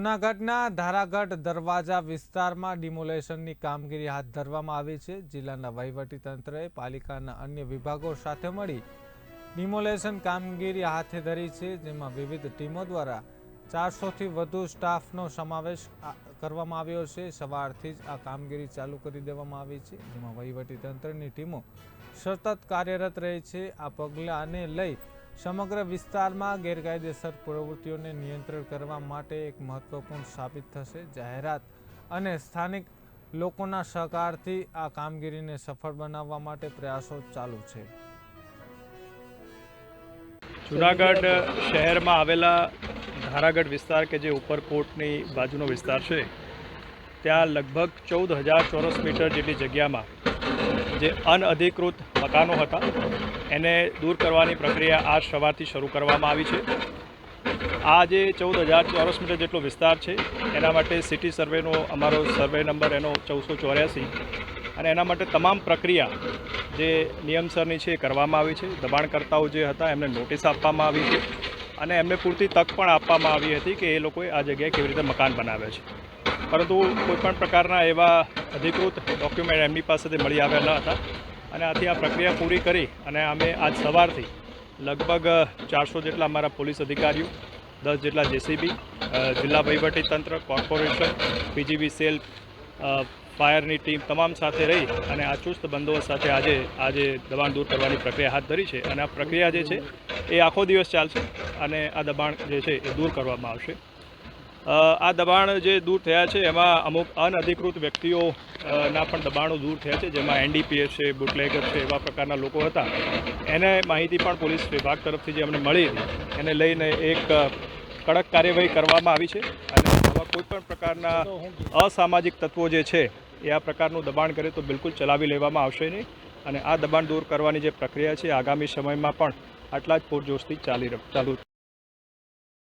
જૂનાગઢના ધારાગઢ દરવાજા વિસ્તારમાં ડિમોલેશનની કામગીરી હાથ ધરવામાં આવી છે. જિલ્લાના વહીવટીતંત્રએ પાલિકાના અન્ય વિભાગો સાથે મળી ડિમોલેશન કામગીરી હાથે ધરી છે, જેમાં વિવિધ ટીમો દ્વારા ચારસોથી વધુ સ્ટાફનો સમાવેશ કરવામાં આવ્યો છે. સવારથી જ આ કામગીરી ચાલુ કરી દેવામાં આવી છે, જેમાં વહીવટીતંત્રની ટીમો સતત કાર્યરત રહી છે. આ પગલાંને લઈ સમગ્ર વિસ્તારમાં ગેરકાયદેસર પ્રવૃત્તિઓને નિયંત્રણ કરવા માટે એક મહત્વપૂર્ણ સાબિત થશે જાહેરાત અને સ્થાનિક લોકોના સહકારથી આ કામગીરીને સફળ બનાવવા માટે પ્રયાસો ચાલુ છે. જુનાગઢ શહેરમાં આવેલા ધારાગઢ વિસ્તાર કે જે ઉપરકોટની બાજુનો વિસ્તાર છે, ત્યાં લગભગ ચૌદ હજાર ચોરસ મીટર જેટલી જગ્યામાં જે અનઅધિકૃત મકાનો હતા, એને દૂર કરવાની પ્રક્રિયા આજ સવારથી શરૂ કરવામાં આવી છે. આ જે ચૌદ હજાર ચોરસ મીટર જેટલો વિસ્તાર છે, એના માટે સિટી સર્વેનો, અમારો સર્વે નંબર એનો ચૌદસો ચોર્યાસી. અને એના માટે તમામ પ્રક્રિયા જે નિયમસરની છે એ કરવામાં આવી છે. દબાણકર્તાઓ જે હતા, એમને નોટિસ આપવામાં આવી છે. અને એમને પૂરતી તક પણ આપવામાં આવી હતી કે એ લોકોએ આ જગ્યાએ કેવી રીતે મકાન બનાવ્યા છે. પરંતુ કોઈપણ પ્રકારના એવા અધિકૃત ડોક્યુમેન્ટ એમની પાસેથી મળી આવ્યા ન હતા. અને આથી આ પ્રક્રિયા પૂરી કરી અને અમે આજ સવારથી લગભગ ચારસો જેટલા અમારા પોલીસ અધિકારીઓ, દસ જેટલા જેસીબી જિલ્લા તંત્ર, કોર્પોરેશન, પીજીબી સેલ ફાયરની ટીમ તમામ સાથે રહી અને આ ચુસ્ત બંદોબસ્ત સાથે આજે આજે દબાણ દૂર કરવાની પ્રક્રિયા હાથ ધરી છે. અને આ પ્રક્રિયા જે છે એ આખો દિવસ ચાલશે અને આ દબાણ જે છે એ દૂર કરવામાં આવશે. આ દબાણ જે દૂર થયા છે, એમાં અમુક અનઅધિકૃત વ્યક્તિઓ ના પણ દબાણો દૂર થયા છે, જેમાં એનડીપીએસ છે, બુટલેગર છે, એવા પ્રકારના લોકો હતા. એને માહિતી પણ પોલીસ વિભાગ તરફથી જે અમને મળી એને લઈને એક કડક કાર્યવાહી કરવામાં આવી છે. અને આવા કોઈપણ પ્રકારના અસામાજિક તત્વો જે છે, એ આ પ્રકારનું દબાણ કરે તો બિલકુલ ચલાવી લેવામાં આવશે નહીં. અને આ દબાણ દૂર કરવાની જે પ્રક્રિયા છે, આગામી સમયમાં પણ આટલા જ પૂરજોશથી ચાલી ચાલુ